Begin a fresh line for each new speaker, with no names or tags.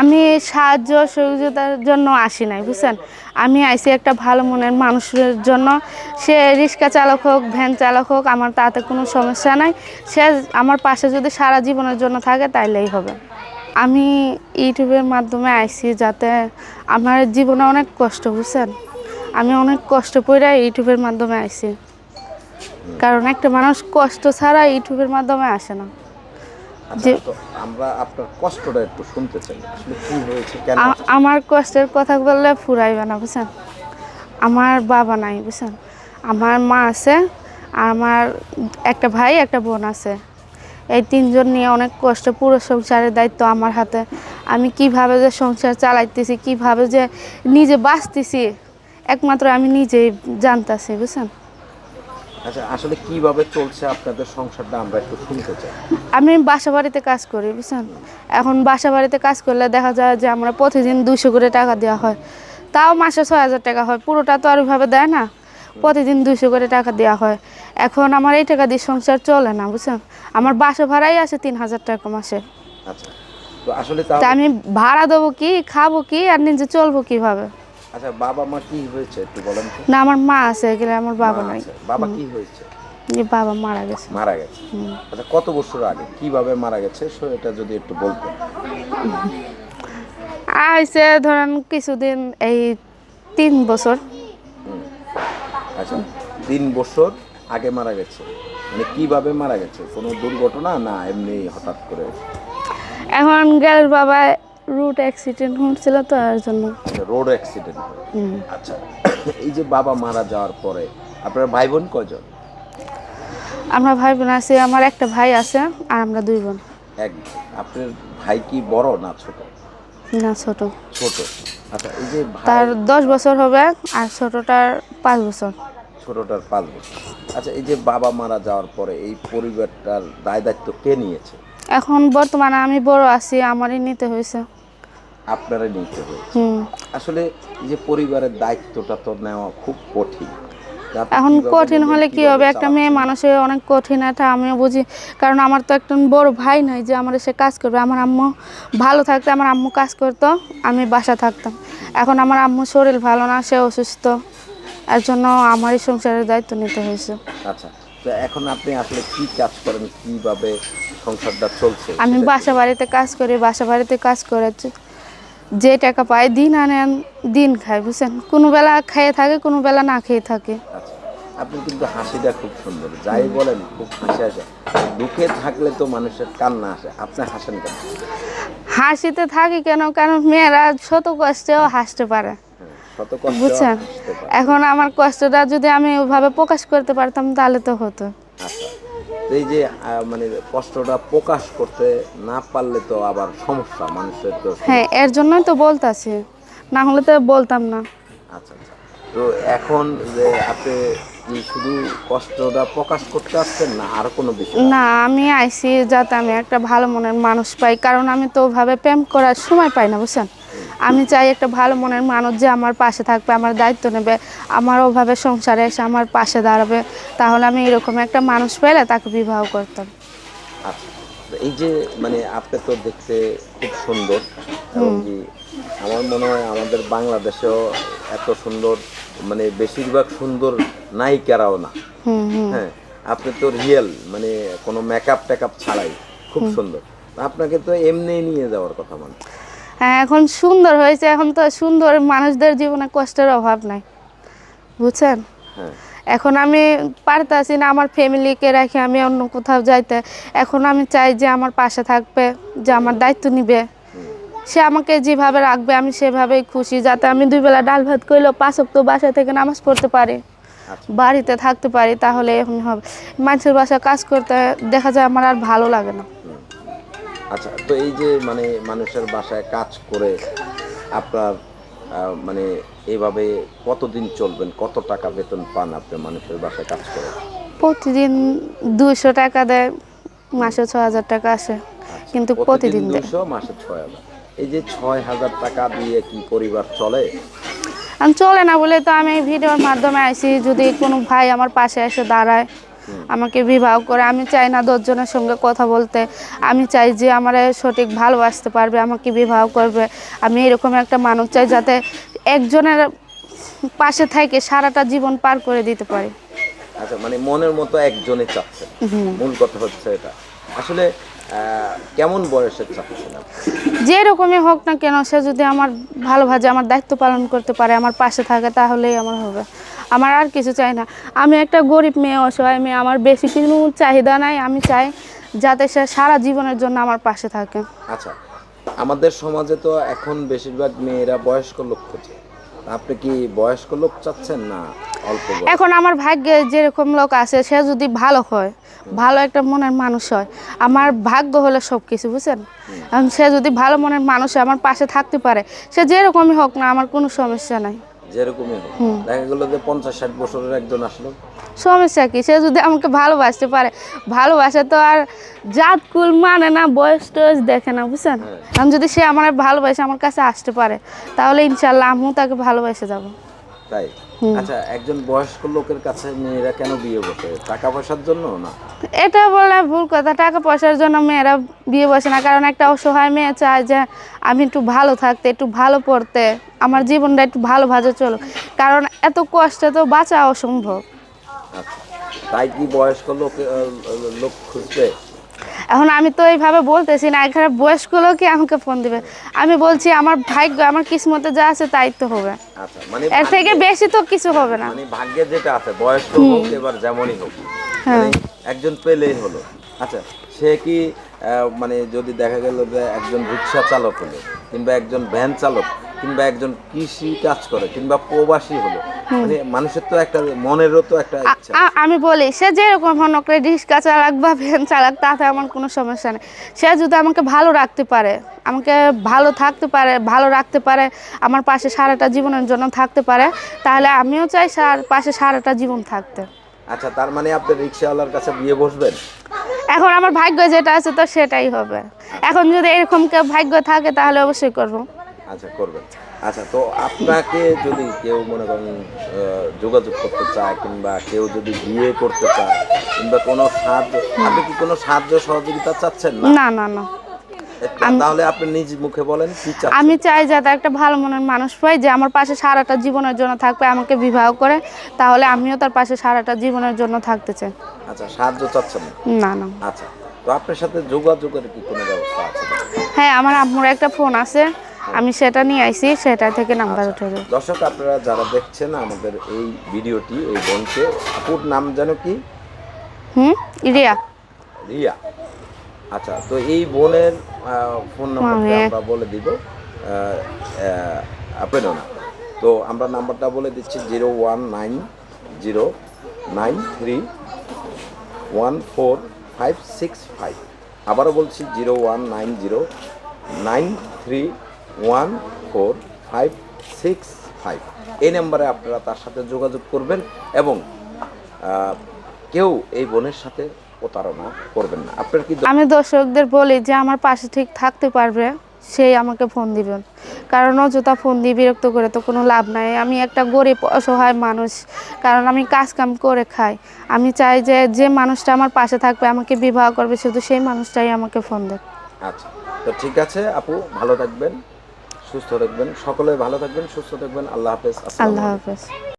আমি সাহায্য সহযোগিতার জন্য আসি নাই, বুঝছেন? আমি আইসি একটা ভালো মনের মানুষের জন্য। সে রিক্সা চালক হোক, ভ্যান চালক হোক, আমার তাতে কোনো সমস্যা নাই। সে আমার পাশে যদি সারা জীবনের জন্য থাকে, তাইলেই হবে। আমি ইউটিউবের মাধ্যমে আইসি যাতে আমার জীবনে অনেক কষ্ট, বুঝছেন? আমি অনেক কষ্ট পড়ে ইউটিউবের মাধ্যমে আইসি। কারণ একটা মানুষ কষ্ট ছাড়া ইউটিউবের মাধ্যমে আসে না। যে-
আমরা আপনার কষ্টটা একটু শুনতে চাই। আসলে কি হয়েছে কেন
আমার কষ্টের কথা বললে ফুরাইবে না বুঝছেন? আমার বাবা নাই বুঝছেন? আমার মা আছে আর আমার একটা ভাই একটা বোন আছে। এই তিনজন নিয়ে অনেক কষ্ট পুরো সংসারের দায়িত্ব আমার হাতে। আমি কীভাবে যে সংসার চালাইতেছি কীভাবে যে নিজে বাঁচতেছি একমাত্র আমি নিজেই জানতাছি বুঝছেন?
আচ্ছা আসলে কীভাবে চলছে আপনাদের সংসারটা? আমরা একটু শুনতে চাই।
আমি বাসা বাড়িতে কাজ করি বুঝছেন? এখন বাসা বাড়িতে কাজ করলে দেখা যায় যে আমরা প্রতিদিন দুশো করে টাকা দেওয়া হয়। তাও মাসে ছয় হাজার টাকা হয় পুরোটা তো আর ওইভাবে দেয় না। প্রতিদিন দুশো করে টাকা দেওয়া হয়। এখন আমার এই টাকা দিয়ে সংসার চলে না বুঝছেন? আমার বাসা ভাড়াই আছে তিন হাজার টাকা মাসে।
আচ্ছা তো আসলে
আমি ভাড়া দেবো কি খাব কি আর নিজে চলবো কীভাবে?
আচ্ছা বাবা মা কি হয়েছে একটু বলেন তো?
না আমার মা আছে এগুলো আমার বাবা নাই।
বাবা কি হয়েছে?
যে বাবা মারা গেছে।
মারা গেছে। আচ্ছা কত বছর আগে কীভাবে মারা গেছে? সো এটা যদি একটু বলতেন।
আইসে ধরেন কিছুদিন এই তিন বছর।
আচ্ছা তিন বছর আগে মারা গেছে। মানে কীভাবে মারা গেছে? কোনো দুর্ঘটনা না এমনি হঠাৎ করে?
এখন গেল বাবা রুট অ্যাক্সিডেন্ট হচ্ছিল তো এর জন্য।
রোড অ্যাক্সিডেন্ট আচ্ছা এই যে বাবা মারা যাওয়ার পরে আপনার ভাই বোন কজন
আমরা ভাই বোন আছি আমার একটা ভাই আছে আর আমরা দুই বোন।
এক আপনার ভাই কি বড় না ছোট?
না ছোট।
ছোট। আচ্ছা এই যে
তার দশ বছর হবে আর ছোটটার পাঁচ বছর।
ছোটটার পাঁচ বছর। আচ্ছা এই যে বাবা মারা যাওয়ার পরে এই পরিবারটার দায় দায়িত্ব কে নিয়েছে?
এখন বর্তমানে আমি বড় আছি আমারই নিতে হয়েছে।
আপনারা নিতে হবে। আসলে যে পরিবারের দায়িত্বটা তো নেওয়া খুব কঠিন।
এখন কঠিন হলে কি হবে? একটা মেয়ে? মানুষের অনেক কঠিন এটা আমিও বুঝি। কারণ আমার তো একটা বড় ভাই নাই যে আমার সে কাজ করবে। আমার আম্মু ভালো থাকতে আমার আম্মু কাজ করতো আমি বাসা থাকতাম। এখন আমার আম্মু শরীর ভালো না সে অসুস্থ। এর জন্য আমারই সংসারের দায়িত্ব নিতে হয়েছে।
আচ্ছা তো এখন আপনি আসলে কি কাজ করেন? কীভাবে সংসারটা চলছে?
আমি বাসা বাড়িতে কাজ করি বাসা বাড়িতে কাজ করে যে- টাকা পায় দিন আনেন দিন খায় বুঝছেন? কোনো বেলা খেয়ে থাকে কোনো বেলা না খেয়ে থাকে।
আচ্ছা আপনি কিন্তু হাসিটা খুব সুন্দর। যাই বলেন খুব হাসি আসে। দুঃখে থাকলে তো মানুষের কান্না আসে। আপনি হাসেন কেন?
হাসিতে থাকি কেন? কারণ মেয়েরা শত কষ্টেও হাসতে পারে।
হ্যাঁ,
বুঝছেন? এখন আমার কষ্টটা যদি আমি ওইভাবে প্রকাশ করতে পারতাম তাহলে তো হতো।
আচ্ছা। এই যে মানে কষ্টটা প্রকাশ করতে না পারলে তো আবার সমস্যা মানুষের তো
হ্যাঁ এর জন্যই তো বলতাছি। না হলে তো বলতাম না।
আচ্ছা আচ্ছা। তো এখন যে আপনি কি শুধু কষ্টটা প্রকাশ করতে আসছেন না আর কোনো বিষয়
না আমি আইসি যাতে আমি একটা ভালো মনের মানুষ পাই কারণ আমি তো ওভাবে প্রেম করার সময় পাই না বুঝছেন? আমি চাই একটা ভালো মনের মানুষ যে আমার পাশে থাকবে আমার দায়িত্ব নেবে আমার ওভাবে সংসারে এসে আমার পাশে দাঁড়াবে। তাহলে আমি এরকম একটা মানুষ পেলে তাকে বিবাহ করতাম।
আচ্ছা এই যে মানে আপনি তো দেখতে খুব সুন্দর আমার মনে হয় আমাদের বাংলাদেশেও এত সুন্দর মানে বেশিরভাগ সুন্দর নায়িকারাও না। হ্যাঁ আপনি তো রিয়েল মানে কোনো মেকআপ টেকআপ ছাড়াই খুব সুন্দর। আপনাকে তো এমনি নিয়ে যাওয়ার কথা মানে?
এখন সুন্দর হয়েছে এখন তো সুন্দর মানুষদের জীবনে কষ্টের অভাব নাই। বুঝছেন?
হ্যাঁ।
এখন আমি পারতাছি না আমার ফ্যামিলিকে রেখে আমি অন্য কোথাও যাইতে। এখন আমি চাই যে আমার পাশে থাকবে যে আমার দায়িত্ব নিবে। সে আমাকে যেভাবে রাখবে আমি সেভাবেই খুশি যাতে আমি দুই বেলা ডাল ভাত করলেও পাঁচক তো বাসা থেকে নামাজ পড়তে পারি
আচ্ছা।
বাড়িতে থাকতে পারি তাহলে এখন হবে। মানুষের বাসা কাজ করতে দেখা যায় আমার আর ভালো লাগে না।
আচ্ছা তো এই যে মানে মানুষের বাসায় কাজ করে আপনার মানে এইভাবে কতদিন চলবেন? কত টাকা বেতন পান আপনি মানুষের বাসায় কাজ করে?
প্রতিদিন দুইশো টাকা দেয় মাসে ছ হাজার টাকা আসে কিন্তু প্রতিদিন
দুশো মাসে ছয় হাজার। এই যে ছয় হাজার টাকা দিয়ে কি পরিবার চলে?
চলে না বলে তো আমি ভিডিওর মাধ্যমে আইসি যদি কোনো ভাই আমার পাশে এসে দাঁড়ায় আমাকে বিবাহ করে আমি চাই না দশজনের সঙ্গে কথা বলতে। আমি চাই যে আমার সঠিক ভালোবাসতে পারবে আমাকে বিবাহ করবে। আমি এরকম একটা মানুষ চাই যাতে একজনের পাশে থেকে সারাটা জীবন পার করে দিতে পারি।
আচ্ছা মানে মনের মতো একজনে চাচ্ছেন। মূল কথা হচ্ছে এটা। আসলে কেমন বয়সের চাচ্ছেন
যে রকমই হোক না কেন সে যদি আমার ভালোভাবে আমার দায়িত্ব পালন করতে পারে আমার পাশে থাকে তাহলেই আমার হবে। আমার আর কিছু চাই না। আমি একটা গরিব মেয়ে অসহায় মেয়ে আমার বেশি কিছু চাহিদা নাই। আমি চাই যাতে সে সারা জীবনের জন্য আমার পাশে থাকে।
আচ্ছা আমাদের সমাজে তো এখন বেশিরভাগ মেয়েরা বয়স্ক লোক খোঁজে। আপনি কি বয়স্ক লোক চাচ্ছেন না অল্প
এখন আমার ভাগ্যে যেরকম লোক আছে সে যদি ভালো হয় ভালো একটা মনের মানুষ হয় আমার ভাগ্য হলে সব কিছু বুঝছেন সে যদি ভালো মনের মানুষ হয়, আমার পাশে থাকতে পারে সে যেরকমই হোক না আমার কোনো সমস্যা নাই।
যেরকমই হোক। দেখা গেল যে পঞ্চাশ ষাট বছরের একজন আসলো।
সমস্যা কি? সে যদি আমাকে ভালোবাসতে পারে ভালোবাসা তো আর জাত কুল মানে না বয়স টয়স দেখে না বুঝছেন? আমি যদি সে আমার ভালোবাসে আমার কাছে আসতে পারে তাহলে ইনশাল্লাহ আমিও তাকে ভালোবেসে যাব।
তাই? আচ্ছা একজন বয়স্ক লোকের কাছে মেয়েরা কেন বিয়ে বসে? টাকা পয়সার জন্য না?
এটা বলে ভুল কথা। টাকা পয়সার জন্য মেয়েরা বিয়ে বসে না কারণ একটা অসহায় মেয়ে চায় যে আমি একটু ভালো থাকতে একটু ভালো পড়তে। আমার জীবনটা একটু ভালোভাবে চলো কারণ এত কষ্টে তো বাঁচা অসম্ভব।
আচ্ছা তাই কি বয়স্ক লোক লোক খুঁজবে?
এখন আমি তো এইভাবে বলতেছি না এখানে বয়স্ক লোকই আমাকে ফোন দিবে। আমি বলছি আমার ভাগ্য আমার কিসমতে যা আছে তাই তো হবে।
আচ্ছা মানে
এর থেকে বেশি তো কিছু হবে না।
মানে ভাগ্যে যেটা আছে বয়স্ক হোক এবার যেমনই হোক
হ্যাঁ।
মানে একজন পেলেই হলো। আচ্ছা সে কি মানে যদি দেখা গেল যে একজন রিক্সা চালক হলো কিংবা একজন ভ্যান চালক কিংবা একজন কৃষি কাজ করে কিংবা প্রবাসী হলো মানে মানুষের তো একটা মনেরও তো একটা ইচ্ছা।
আমি বলি সে যেরকম হন করে রিক্সা চালাক বা ভ্যান চালাক তাতে আমার কোনো সমস্যা নেই। সে যদি আমাকে ভালো রাখতে পারে আমাকে ভালো থাকতে পারে ভালো রাখতে পারে আমার পাশে সারাটা জীবনের জন্য থাকতে পারে তাহলে আমিও চাই সার পাশে সারাটা জীবন থাকতে।
আচ্ছা তার মানে আপনি রিক্সাওয়ালার কাছে বিয়ে বসবেন?
এখন আমার ভাগ্য যেটা আছে তো সেটাই হবে। এখন যদি এরকম কেউ ভাগ্য থাকে তাহলে অবশ্যই করব।
আচ্ছা করবেন। আচ্ছা তো আপনাকে যদি কেউ মনে করেন যোগাযোগ করতে চায় কিংবা কেউ যদি বিয়ে করতে চায় কিংবা কোনো সাহায্য আপনি কি কোনো সাহায্য সহযোগিতা চাচ্ছেন না?
না না
তাহলে আপনি নিজ মুখে বলেন কি চাচ্ছেন?
আমি চাই যাতে একটা ভালো মনের মানুষ পাই যে আমার পাশে সারাটা জীবনের জন্য থাকবে আমাকে বিবাহ করে তাহলে আমিও তার পাশে সারাটা জীবনের জন্য থাকতে চাই।
আচ্ছা সাহায্য চাচ্ছেন না?
না না।
আচ্ছা তো আপনার সাথে যোগাযোগের কি কোনো ব্যবস্থা আছে?
হ্যাঁ আমার আম্মুর একটা ফোন আছে আমি সেটা নিয়ে আইছি সেটা থেকে নাম্বার উঠে দেবো।
দর্শক আপনারা যারা দেখছেন আমাদের এই ভিডিওটি এই বোনকে আপুর নাম যেন কি?
হুম? রিয়া।
রিয়া। আচ্ছা তো এই বোনের ফোন নাম্বারটা। আমরা বলে দিব আপনারও না তো আমরা নাম্বারটা বলে দিচ্ছি zero one nine zero nine three one four five six five. আবারও বলছি zero one nine zero nine three one four five six five. এই নাম্বারে আপনারা তার সাথে যোগাযোগ করবেন এবং কেউ এই বোনের সাথে প্রতারণা করবেন না। আপনার কি
আমি দর্শকদের বলি যে আমার পাশে ঠিক থাকতে পারবে সেই আমাকে ফোন দিবেন। কারণ অযথা ফোন দিয়ে বিরক্ত করে তো কোনো লাভ নাই। আমি একটা গরিব অসহায় মানুষ কারণ আমি কাজ কাম করে খাই। আমি চাই যে যে মানুষটা আমার পাশে থাকবে আমাকে বিবাহ করবে শুধু সেই মানুষটাই আমাকে ফোন দেবে
আচ্ছা তো ঠিক আছে আপু ভালো থাকবেন। সুস্থ থাকবেন। সকলে ভালো থাকবেন সুস্থ থাকবেন। আল্লাহ হাফেজ।
আল্লাহ। হাফেজ।